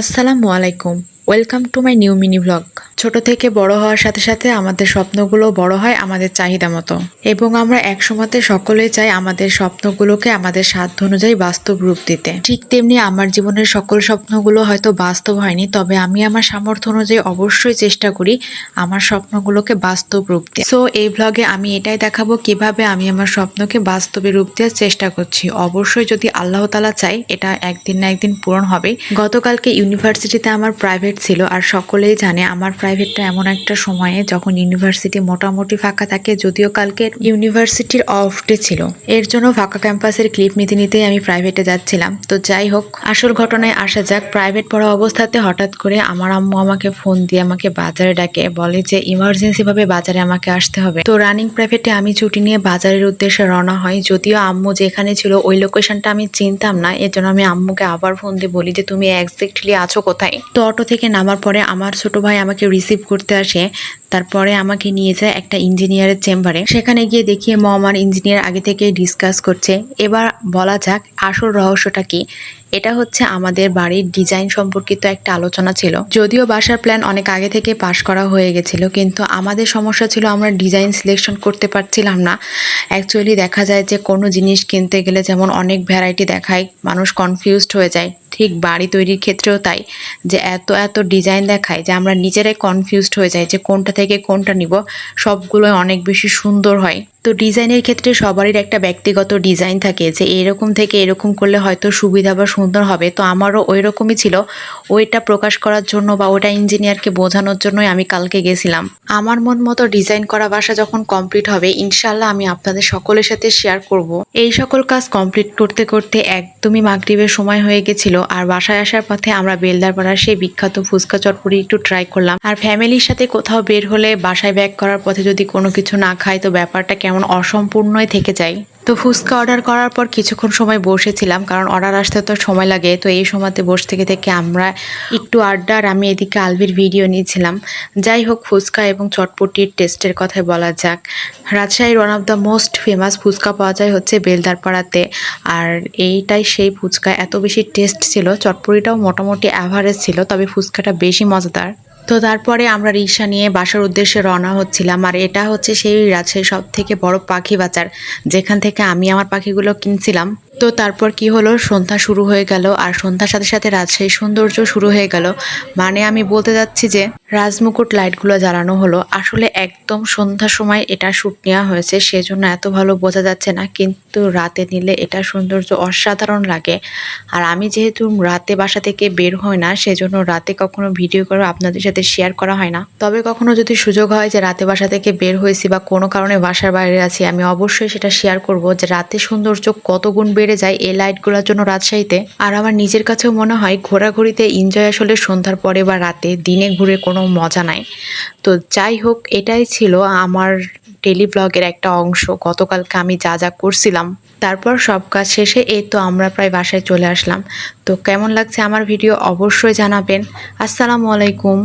আসসালামু আলাইকুম। Welcome to my new mini blog ছোট থেকে বড় হওয়ার সাথে সাথে আমাদের স্বপ্নগুলো বড় হয় আমাদের চাহিদা মতো। এবং আমরা একসময়তে সকলেই চাই আমাদের স্বপ্নগুলোকে আমাদের সাধ্য অনুযায়ী বাস্তব রূপ দিতে। ঠিক তেমনি আমার জীবনের সকল স্বপ্নগুলো হয়তো বাস্তব হয়নি, তবে আমি আমার সামর্থ্য অনুযায়ী অবশ্যই চেষ্টা করি আমার স্বপ্নগুলোকে বাস্তব রূপ দিয়ে। সো এই ব্লগে আমি এটাই দেখাবো কীভাবে আমি আমার স্বপ্নকে বাস্তবে রূপ দেওয়ার চেষ্টা করছি। অবশ্যই যদি আল্লাহ তালা চাই এটা একদিন না একদিন পূরণ হবে। গতকালকে ইউনিভার্সিটিতে আমার প্রাইভেট ছিল আর সকলেই জানে আমার প্রাইভেটটা এমন একটা সময়ে যখন ইউনিভার্সিটি মোটামুটি ফাঁকা থাকে, যদিও কালকে ইউনিভার্সিটির অফ ডে ছিল। এর জন্য ফাঁকা ক্যাম্পাসের ক্লিপ নিতে নিতেই আমি প্রাইভেটে যাচ্ছিলাম। তো যাই হোক, আসল ঘটনায় আসা যাক। প্রাইভেট পড়া অবস্থাতে হঠাৎ করে আমার আম্মু আমাকে ফোন দিয়ে আমাকে বাজারে ডাকে, বলে যে ইমার্জেন্সি ভাবে বাজারে আমাকে আসতে হবে। তো রানিং প্রাইভেটে আমি ছুটি নিয়ে বাজারের উদ্দেশ্যে রওনা হয় যদিও আম্মু যেখানে ছিল ওই লোকেশনটা আমি চিনতাম না এর জন্য আমি আম্মুকে আবার ফোন দিয়ে বলি যে, তুমি এক্স্যাক্টলি আছো কোথায়? তো অটো থেকে নামার পরে আমার ছোট ভাই আমাকে রিসিভ করতে আসে, তারপরে আমাকে নিয়ে যায় একটা ইঞ্জিনিয়ারের চেম্বারে সেখানে গিয়ে দেখি মম আর ইঞ্জিনিয়ার আগে থেকে ডিসকাস করছে। এবার বলা যাক, আসল রহস্যটা কি? এটা হচ্ছে আমাদের বাড়ির ডিজাইন সম্পর্কিত একটা আলোচনা ছিল। যদিও বাসার প্ল্যান অনেক আগে থেকে পাশ করা হয়ে গেছিল, কিন্তু আমাদের সমস্যা ছিল আমরা ডিজাইন সিলেকশন করতে পারছিলাম না। অ্যাকচুয়ালি দেখা যায় যে কোনো জিনিস কিনতে গেলে যেমন অনেক ভ্যারাইটি দেখায়, মানুষ কনফিউজড হয়ে যায়। ঠিক বাড়ি তৈরির ক্ষেত্রেও তাই, যে এত এত ডিজাইন দেখায় যে আমরা নিজেরাই কনফিউজড হয়ে যাই যে কোনটা থেকে কোনটা নিব, সবগুলোই অনেক বেশি সুন্দর হয়। তো ডিজাইনের ক্ষেত্রে সবারই একটা ব্যক্তিগত ডিজাইন থাকে যে এরকম থেকে এরকম করলে হয়তো সুবিধা বা সুন্দর হবে। তো আমারও ওই রকমই ছিল। ওইটা প্রকাশ করার জন্য বা ওটা ইঞ্জিনিয়ারকে বোঝানোর জন্যই আমি কালকে গেছিলাম। আমার মন মতো ডিজাইন করা বাসা যখন কমপ্লিট হবে ইনশাল্লাহ আমি আপনাদের সকলের সাথে শেয়ার করব। এই সকল কাজ কমপ্লিট করতে করতে একদমই মাগরিবের সময় হয়ে গেছিল। আর বাসায় আসার পথে আমরা বেলদারপাড়ার সেই বিখ্যাত ফুচকা চটপুরি একটু ট্রাই করলাম। আর ফ্যামিলির সাথে কোথাও বের হলে বাসায় ব্যাক করার পথে যদি কোনো কিছু না খায়, তো ব্যাপারটা কেমন অসম্পূর্ণই থেকে যায়। তো ফুচকা অর্ডার করার পর কিছুক্ষণ সময় বসেছিলাম, কারণ অর্ডার আসতে তো সময় লাগে। তো এই সময়তে বসে থেকে থেকে আমরা একটু আড্ডা আর আমি এদিকে আলভির ভিডিও নিয়েছিলাম। যাই হোক, ফুচকা এবং চটপটির টেস্টের কথাই বলা যাক। রাজশাহীর one of the most famous fuchka পাওয়া যায় হচ্ছে বেলদারপাড়াতে। আর এইটাই সেই ফুচকা। এত বেশি টেস্ট ছিল, চটপটিটাও মোটামুটি অ্যাভারেজ ছিল, তবে ফুচকাটা বেশি মজাদার। তো তারপরে আমরা রিক্সা নিয়ে বাসার উদ্দেশ্যে রওনা হচ্ছিলাম। আর এটা হচ্ছে সেই রাজশাহীর সব থেকে বড় পাখি বাজার, যেখান থেকে আমি আমার পাখিগুলো কিনছিলাম। তো তারপর কি হলো? সন্ধ্যা শুরু হয়ে গেল আর সন্ধ্যার সাথে সাথে রাজশাহীর সৌন্দর্য শুরু হয়ে গেল। মানে আমি বলতে যাচ্ছি যে, রাজমুকুট লাইটগুলো জ্বালানো হলো। আসলে একদম সন্ধ্যার সময় এটা শ্যুট নেওয়া হয়েছে, সেজন্য এত ভালো বোঝা যাচ্ছে না। কিন্তু রাতে নিলে এটা সৌন্দর্য অসাধারণ লাগে। আর আমি যেহেতু রাতে বাসা থেকে বের হই না, সেজন্য রাতে কখনো ভিডিও করে আপনাদের সাথে শেয়ার করা হয় না। তবে কখনো যদি সুযোগ হয় যে রাতে বাসা থেকে বের হয়েছি বা কোনো কারণে বাসার বাইরে আছি, আমি অবশ্যই সেটা শেয়ার করব যে রাতে সৌন্দর্য কত গুণ বেড়ে যায় এই লাইটগুলোর জন্য রাজশাহীতে। আর আমার নিজের কাছেও মনে হয় ঘোরাঘুরিতে এনজয় আসলে সন্ধ্যার পরে বা রাতে দিনে ঘুরে কোনো মজা নাই। তো যাই হোক, এটাই ছিল আমার ডেলি ব্লগের একটা অংশ। গতকালকে আমি যা যা করছিলাম, তারপর সব কাজ শেষে এই তো আমরা প্রায় বাসায় চলে আসলাম। তো কেমন লাগছে আমার ভিডিও অবশ্যই জানাবেন। আসসালামু আলাইকুম।